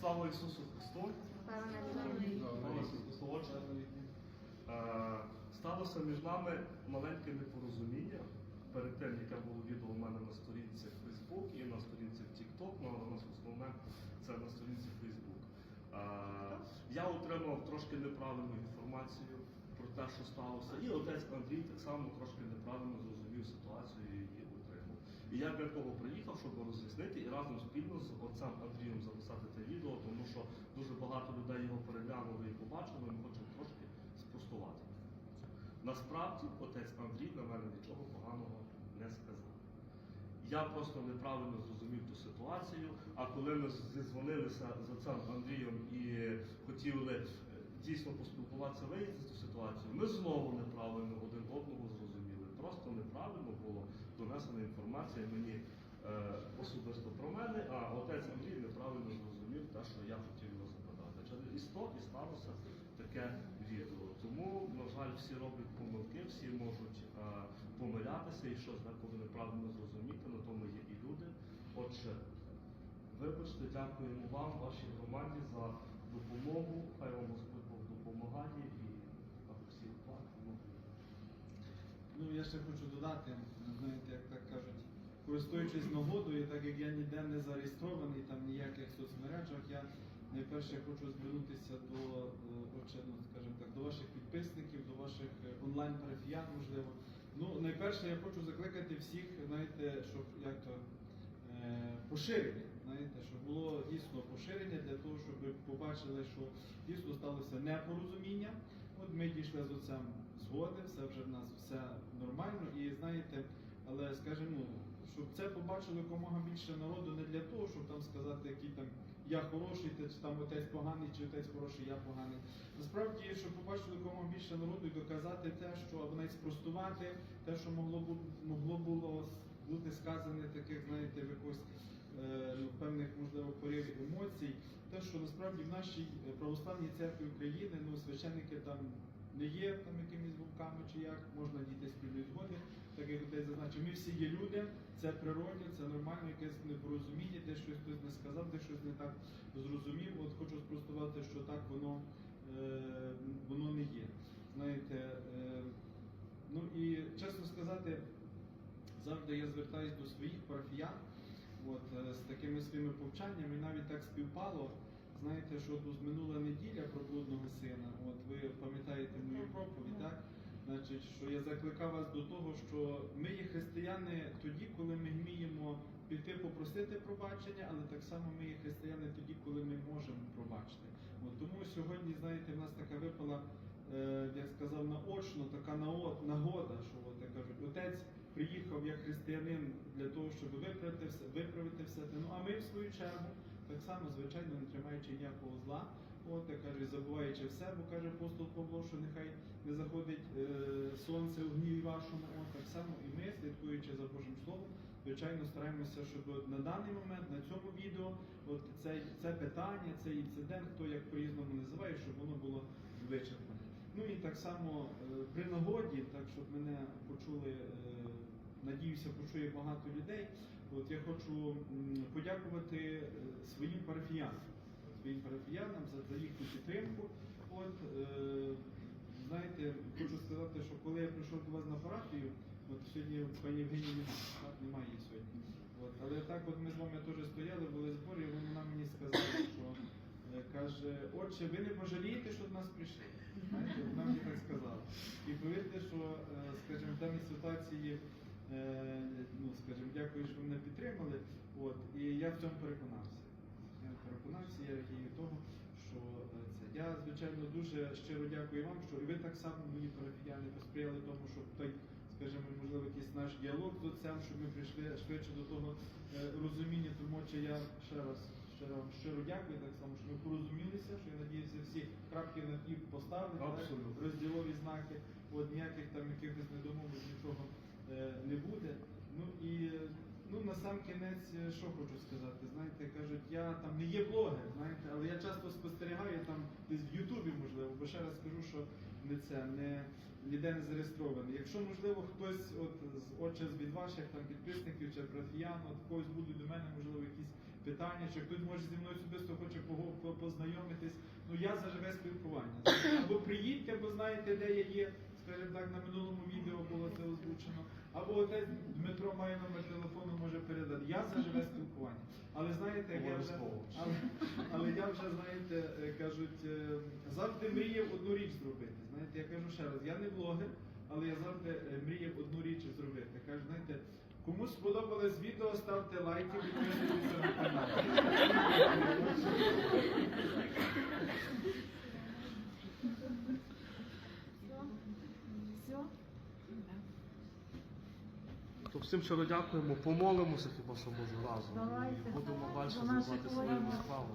Слава Ісусу Христу! Слава Ісусу Христу! Сталося між нами маленьке непорозуміння перед тим, яке було відео у мене на сторінці Facebook і на сторінці TikTok, ну, але у нас основне це на сторінці Facebook. Е, Я отримав трошки неправильну інформацію про те, що сталося. І отець Андрій так само трошки неправильно зрозумів ситуацію і її отримав. І я для того приїхав, щоб роз'яснити і разом спільно з отцем Андрієм записати те відео, багато людей його переглянули і побачили, ми хочемо трошки спростувати. Насправді, отець Андрій на мене нічого поганого не сказав. Я просто неправильно зрозумів ту ситуацію. А коли ми зізвонилися з отцем Андрієм і хотіли е, дійсно поспілкуватися, виявити цю ситуацію, ми знову неправильно один одного зрозуміли. Просто неправильно було донесена інформація мені е, особисто про мене, а отець Андрій неправильно зрозумів те, що я хотів його запитати. Через істо і сталося таке відео. Тому, на жаль, всі роблять помилки, всі можуть е, помилятися і щось деколи неправильно зрозуміти, на тому є і люди. Отже, вибачте, дякуємо вам, вашій громаді за допомогу. Хай вам Господь Бог допомагає і всіх благ. Ну, я ще хочу додати, знаєте, як так кажуть, користуючись нагодою, так як я ніде не зареєстрований, там ніяких соцмережах, я найперше я хочу звернутися до, е, ну, скажімо так, до ваших підписників, до ваших е, онлайн-парафіян, можливо. Ну, найперше я хочу закликати всіх, знаєте, щоб як то е, поширення, знаєте, щоб було дійсно поширення для того, щоб побачили, що дійсно сталося непорозуміння. От ми дійшли з отцем згоди, все вже в нас все нормально. І знаєте, але скажімо, щоб це побачило якомога більше народу, не для того, щоб там сказати, який там я хороший, чи там отець поганий, чи отець хороший, я поганий. Насправді, щоб побачили якомога більше народу і доказати те, що або навіть спростувати те, що могло могло було бути сказане таких, знаєте, в якось е, ну, певних, можливо, поривів емоцій, те, що насправді в нашій е, православній церкві України ну, священники там не є там якимись вовками чи як, можна дійти спільної згоди, так як десь зазначив, ми всі є люди, це природне, це нормально, якесь непорозуміння, де щось хтось не сказав, де щось не так зрозумів. От хочу спростувати, що так воно, е, воно не є. Знаєте, е, ну і чесно сказати, завжди я звертаюся до своїх парафіян от, е, з такими своїми повчаннями, і навіть так співпало. Знаєте, що тут минула неділя про блудного сина, от ви пам'ятаєте мою проповідь, так? Значить, що я закликав вас до того, що християни тоді, коли ми вміємо піти попросити пробачення, але так само ми є християни тоді, коли ми можемо пробачити. От, тому сьогодні, знаєте, в нас така випала, е, як сказав, наочно така нагода, що от, як кажуть, отець приїхав як християнин для того, щоб виправити все, виправити все. Ну а ми в свою чергу так само, звичайно, не тримаючи ніякого зла, от каже, забуваючи все, бо каже апостол Павло, що нехай не заходить е, сонце у гніві вашому. От так само і ми, слідкуючи за Божим Словом, звичайно, стараємося, щоб на даний момент, на цьому відео, от це, це питання, цей інцидент, хто як по-різному називає, щоб воно було вичерпане. Ну і так само е, при нагоді, так щоб мене почули. е, Надіюся, почує багато людей. От я хочу подякувати е, своїм парафіянам, своїм парафіянам за, їхню підтримку. От е, знаєте, хочу сказати, що коли я прийшов до вас на парафію, от сьогодні пані Євгенії немає, її сьогодні. От, але так, от ми з вами теж стояли, були збори, і вона мені сказала, що е, каже, отче, ви не пожалієте, що до нас прийшли. Знаєте, вона мені так сказала. І повірте, що, е, скажімо, в даній ситуації. Е, ну, скажімо, дякую, що ви мене підтримали. От, і я в цьому переконався. Радію того, що е, це. Я, звичайно, дуже щиро дякую вам, що і ви так само, мої парафіяни, посприяли тому, щоб той, скажімо, можливо, якийсь наш діалог з отцем, щоб ми прийшли швидше до того е, розуміння, тому що я ще раз щиро щиро дякую, так само, що ми порозумілися, що я надіюся, всі крапки на і поставили, розділові знаки, от ніяких там якихось недомовок, нічого е, не буде. Ну і ну на сам кінець, що хочу сказати, знаєте, я там не є блогер, знаєте, але я часто спостерігаю там десь в Ютубі, можливо, бо ще раз скажу, що не це не ніде не зареєстрований. Якщо можливо хтось от з отче від ваших там підписників чи братіян, от когось будуть до мене, можливо, якісь питання, чи хтось може зі мною особисто хоче познайомитись. Ну я за живе спілкування. Або приїдьте, бо знаєте, де я є. Скажімо так, на минулому відео було це озвучено. Або отець Дмитро має номер телефону, може передати. Я за живе спілкування. Але знаєте, як я вже, але, але я вже, знаєте, е, кажуть, е, завжди мріяв одну річ зробити. Знаєте, я кажу ще раз, я не блогер, але я завжди е, мріяв одну річ зробити. Кажу, знаєте, кому сподобалось відео, ставте лайки, підписуйтесь на канал. Все? То всім щиро дякуємо, помолимося хіба що може разом. Давайте. І будемо далі За займатися своїми справами.